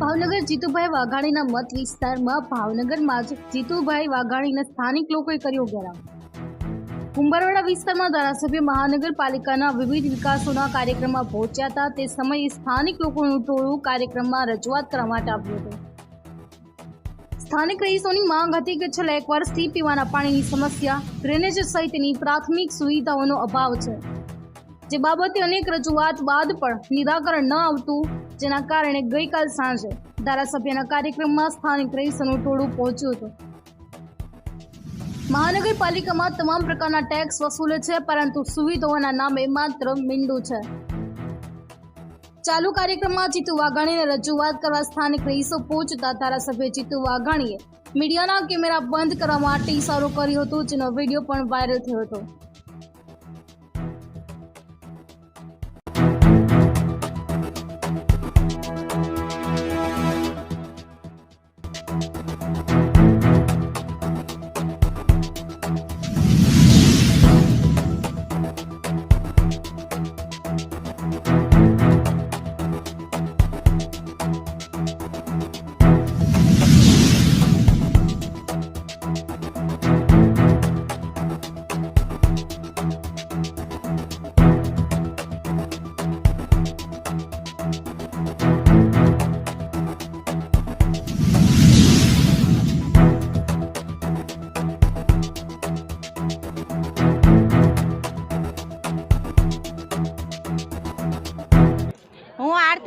ભાવનગર જીતુભાઈ વાઘાણીના મત વિસ્તારમાં ભાવનગરમાં જ જીતુભાઈ વાઘાણીના સ્થાનિક લોકોએ કર્યો ઘેરાવ. કુંભારવાડા વિસ્તારમાં ધારાસભ્ય મહાનગરપાલિકાના વિવિધ વિકાસોના કાર્યક્રમમાં પહોંચ્યા હતા. તે સમયે સ્થાનિક લોકોનું ટોળું કાર્યક્રમમાં રજૂઆત કરવા માટે આવ્યું હતું. સ્થાનિક રહીશોની માંગ હતી કે છેલ્લા એક વર્ષથી પીવાના પાણીની સમસ્યા, ડ્રેનેજ સહિતની પ્રાથમિક સુવિધાઓનો અભાવ છે. જે બાબતે અનેક રજૂઆત બાદ પણ નિરાકરણ ન આવતું જેના કારણે ગઈકાલ સાંજે ધારાસભ્યના કાર્યક્રમમાં સ્થાનિક રહીશોનું ટોળું પહોંચ્યું હતું. મહાનગરપાલિકામાં તમામ પ્રકારના ટેક્સ વસૂલે છે, પરંતુ સુવિધાઓના નામે માત્ર મીંડું છે. ચાલુ કાર્યક્રમમાં જીતુ વાઘાણીને રજૂઆત કરવા સ્થાનિક રહીશો પહોંચતા ધારાસભ્ય જીતુ વાઘાણીએ મીડિયાના કેમેરા બંધ કરવા માટે ઇશારો કર્યો હતો, જેનો વીડિયો પણ વાયરલ થયો હતો.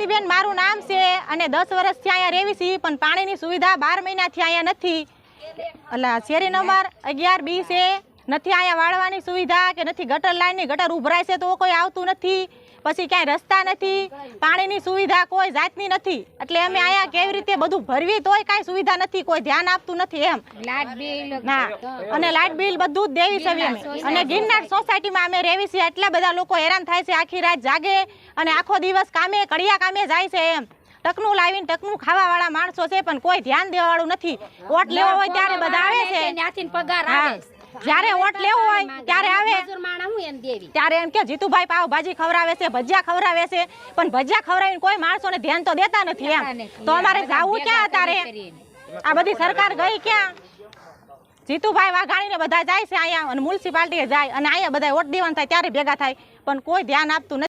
હું આરતીબેન મારું નામ છે અને દસ વર્ષથી અહીંયા રેવી છીએ પણ પાણીની સુવિધા બાર મહિનાથી અહીંયા નથી. એટલે શેરી નંબર અગિયાર બી છે. નથી અહીંયા વાળવાની સુવિધા કે નથી, ગટર લાઈનની ગટર ઉભરાય છે તો કોઈ આવતું નથી. પછી ક્યાંય રસ્તા નથી પાણીની સુવિધા કોઈ જાતની નથી. એટલે અમે અહીંયા કેવી રીતે બધું ભરવી તોય કાંઈ સુવિધા નથી કોઈ ધ્યાન આપતું નથી એમ. ના અને લાઇટ બિલ બધું જ દેવી છે અમે. અને ગિરનાર સોસાયટીમાં અમે રહેવી છીએ એટલા બધા લોકો હેરાન થાય છે આખી રાત જાગે અને આખો દિવસ કામે કડિયા કામે જાય છે એમ. ટકનું લાવીને ટકનું ખાવા વાળા માણસો છે પણ કોઈ ધ્યાન દેવા વાળું નથી. વોટ લેવો હોય ત્યારે બધા આવે છે. ત્યાંથી પગાર આવે જ્યારે વોટ લેવો હોય ત્યારે આવે. ત્યારે એમ કે જીતુભાઈ પાવ ભાજી ખવડાવે છે ભજીયા ખવડાવે છે. પણ ભજીયા ખવડાવીને કોઈ માણસોને ધ્યાન તો દેતા નથી એમ. તો અમારે જાવું ક્યાં અત્યારે આ બધી સરકાર ગઈ ક્યાં? જીતુભાઈ વાઘાણીને બધા જાય છે અહીંયા અને મ્યુનિસિપાલિટીએ જાય અને અહીંયા બધા વોટ દેવાનું થાય ત્યારે ભેગા થાય. પણ કોઈ ધ્યાન આપતું નથી.